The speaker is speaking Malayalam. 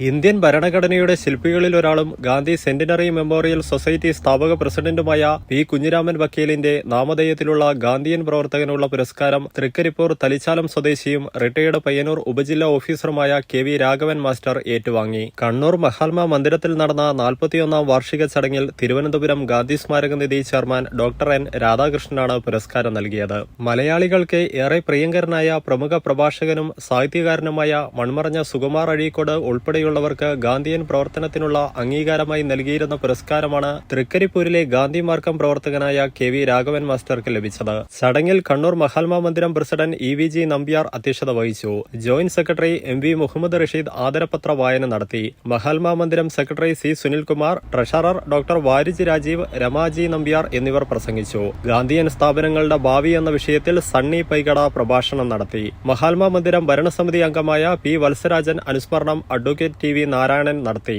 ഇന്ത്യൻ ഭരണഘടനയുടെ ശില്പികളിൽ ഒരാളും ഗാന്ധി സെന്റിനറി മെമ്മോറിയൽ സൊസൈറ്റി സ്ഥാപക പ്രസിഡന്റുമായ പി കുഞ്ഞിരാമൻ വക്കീലിന്റെ നാമധേയത്തിലുള്ള ഗാന്ധിയൻ പ്രവർത്തകനുള്ള പുരസ്കാരം തൃക്കരിപ്പൂർ തലിച്ചാലം സ്വദേശിയും റിട്ടയർഡ് പയ്യന്നൂർ ഉപജില്ലാ ഓഫീസറുമായ കെ വി രാഘവൻ മാസ്റ്റർ ഏറ്റുവാങ്ങി. കണ്ണൂർ മഹാത്മാ മന്ദിരത്തിൽ നടന്ന നാൽപ്പത്തിയൊന്നാം വാർഷിക ചടങ്ങിൽ തിരുവനന്തപുരം ഗാന്ധി സ്മാരക നിധി ചെയർമാൻ ഡോക്ടർ എൻ രാധാകൃഷ്ണനാണ് പുരസ്കാരം നൽകിയത്. മലയാളികൾക്ക് ഏറെ പ്രിയങ്കരനായ പ്രമുഖ പ്രഭാഷകനും സാഹിത്യകാരനുമായ മൺമറഞ്ഞ സുകുമാർ അഴീക്കോട് ഉൾപ്പെടെയുള്ളവർക്ക് ഗാന്ധിയൻ പ്രവർത്തനത്തിനുള്ള അംഗീകാരമായി നൽകിയിരുന്ന പുരസ്കാരമാണ് തൃക്കരിപ്പൂരിലെ ഗാന്ധി മാർക്കം പ്രവർത്തകനായ കെ വി രാഘവൻ മാസ്റ്റർക്ക് ലഭിച്ചത്. ചടങ്ങിൽ Kannur Mahatma Mandiram president E V G Nambiar അധ്യക്ഷത വഹിച്ചു. Joint secretary M V Muhammad Rasheed ആദരപത്ര വായന നടത്തി. Mahatma Mandiram secretary C Sunilkumar treasurer doctor Varij Rajeev Ramaji Nambiar എന്നിവർ പ്രസംഗിച്ചു. ഗാന്ധിയൻ സ്ഥാപനങ്ങളുടെ ഭാവി എന്ന വിഷയത്തിൽ സണ്ണി പൈകട പ്രഭാഷണം നടത്തി. മഹാത്മാ മന്ദിരം ഭരണസമിതി അംഗമായ പി വത്സരാജൻ അനുസ്മരണം അഡ്വക്കേറ്റ് ടി വി നാരായണൻ നടത്തി